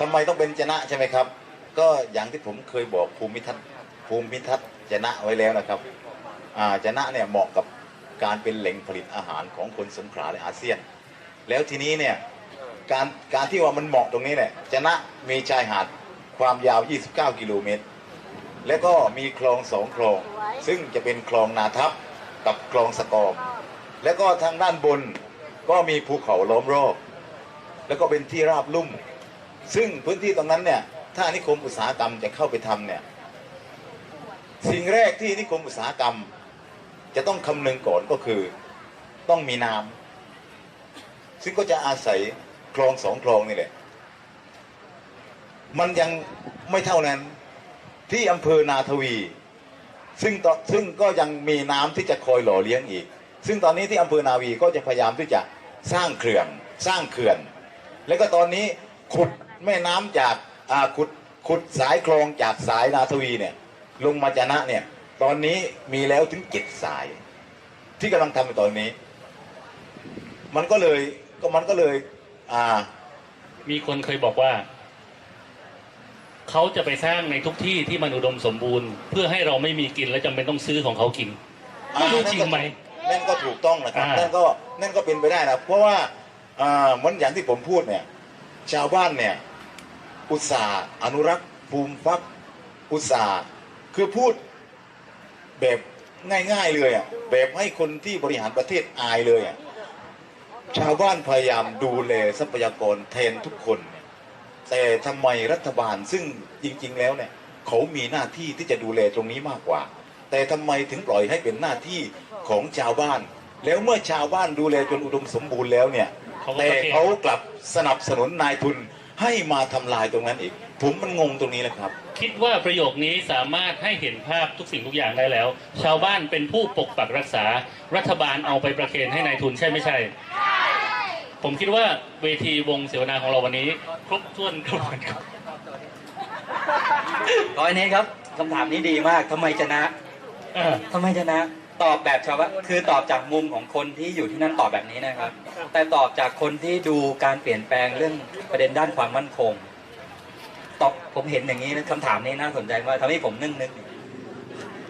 ทำไมต้องเป็นจนะใช่ไหมครับ ก็อย่างที่ผมเคยบอกภูมิทัศน์ภูมิทัศน์จนะไว้แล้วนะครับอ่าจนะเนี่ยเหมาะกับการเป็นแหล่งผลิตอาหารของคนสงขลาและอาเซียน แล้วทีนี้เนี่ยการการที่ว่ามันเหมาะตรงนี้เนี่ยจนะมีชายหาดความยาว 29 กิโลเมตร แล้วก็มีคลองสองคลอง ซึ่งจะเป็นคลองนาทับกับคลองสกอมแล้วก็ทางด้านบนก็มีภูเขาล้อมรอบ แล้วก็เป็นที่ราบลุ่ม ซึ่งพื้นที่ตรงนั้นเนี่ยถ้านิคมอุตสาหกรรมจะเข้าไปทำเนี่ยสิ่งแรกที่นิคมอุตสาหกรรม จะต้องคำนึงก่อนก็คือต้องมีน้ำซึ่งก็จะอาศัยคลองสองคลองนี่แหละ มันยังไม่เท่านั้นที่อำเภอนาทวี ซึ่งตอซึ่งก็ยังมีน้ำที่จะคอยหล่อเลี้ยงอีก ซึ่งตอนนี้ที่อำเภอนาวีก็จะพยายามที่จะสร้างเขื่อนสร้างเขื่อน แล้วก็ตอนนี้ขุด แม่น้ำจากอ่าขุดขุดสายคลองจากสายนาทวีเนี่ย ลงมาจานะเนี่ย ตอนนี้มีแล้วถึงเจ็ดสาย ที่กำลังทำอยู่ตอนนี้ มันก็เลยก็มันก็เลย อ่า มีคนเคยบอกว่าเขาจะไปสร้างในทุกที่ที่มันอุดมสมบูรณ์ เพื่อให้เราไม่มีกินและจำเป็นต้องซื้อของเขากินไม่รู้จริงไหมนั่นก็ถูกต้องนะครับอ่านั่นั่นก็นั่นก็เป็นไปได้นะเพราะว่าอ่าเหมือนอย่างที่ผมพูดเนี่ย ชาวบ้านเนี่ยอุตสาห์อนุรักษ์ภูมิฟักอุตสาห์คือพูดแบบง่ายๆเลยอะแบบให้คนที่บริหารประเทศอายเลยอะชาวบ้านพยายามดูแลทรัพยากรแทนทุกคน แต่ทำไมรัฐบาลซึ่งจริง ๆ แล้วเนี่ยเขามีหน้าที่ที่จะดูแลตรงนี้มากกว่า แต่ทำไมถึงปล่อยให้เป็นหน้าที่ของชาวบ้าน แล้วเมื่อชาวบ้านดูแลจนอุดมสมบูรณ์แล้วเนี่ย แต่โอเคเขากลับสนับสนุนนายทุนให้มาทำลายตรงนั้นอีก ผมมันงงตรงนี้แหละครับ คิดว่าประโยคนี้สามารถให้เห็นภาพทุกสิ่งทุกอย่างได้แล้ว ชาวบ้านเป็นผู้ปกปักรักษารัฐบาลเอาไปประเคนให้ในายทุนใช่ไม่ใช่ ผมคิดว่าเวทีวงเสวนาของเราวันนี้ ครบถ้วนกระบวนการร้อยนี้ครับคำถามนี้ดีมากทำไมชนะเออทำไมชนะ ตอบแบบชาวบ้านคือตอบจากมุมของคนที่อยู่ที่นั่นตอบแบบนี้นะครับ แต่ตอบจากคนที่ดูการเปลี่ยนแปลงเรื่องประเด็นด้านความมั่นคง ตอบผมเห็นอย่างนี้นะคำถามนี้น่าสนใจมากทำให้ผมนึกนึก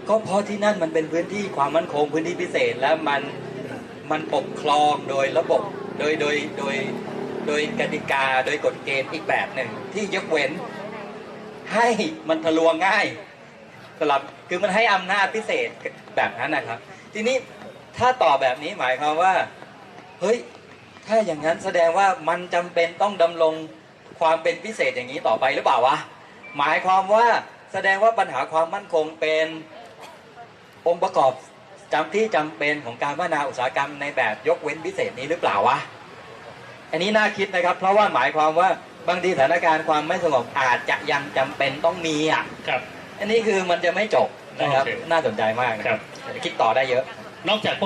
ก็เพราะที่นั่นมันเป็นพื้นที่ความมั่นคง พื้นที่พิเศษแล้วมันมันปกครองโดยระบบโดยโดยโดยโดยกติกาโดยกฎเกณฑ์อีกแบบหนึ่งที่ยกเว้น ให้มันทะลวงง่าย สำหรับคือมันให้อำนาจพิเศษแบบนั้นนะครับ ทีนี้ถ้าตอบแบบนี้หมายความว่าเฮ้ยถ้าอย่างนั้นแสดงว่ามันจำเป็นต้องดำรงความเป็นพิเศษอย่างนี้ต่อไปหรือเปล่าวะหมายความว่าแสดงว่าปัญหาความมั่นคงเป็นองค์ประกอบจำที่จำเป็นของการพัฒนาอุตสาหกรรมในแบบยกเว้นพิเศษนี้หรือเปล่าวะอันนี้น่าคิดนะครับ เพราะว่าหมายความว่าบางทีสถานการณ์ความไม่สงบอาจจะยังจำเป็นต้องมีอะครับ อันนี้คือมันจะไม่จบนะครับ โอเคน่าสนใจมากนะครับคิดต่อได้เยอะ นอกจากพวก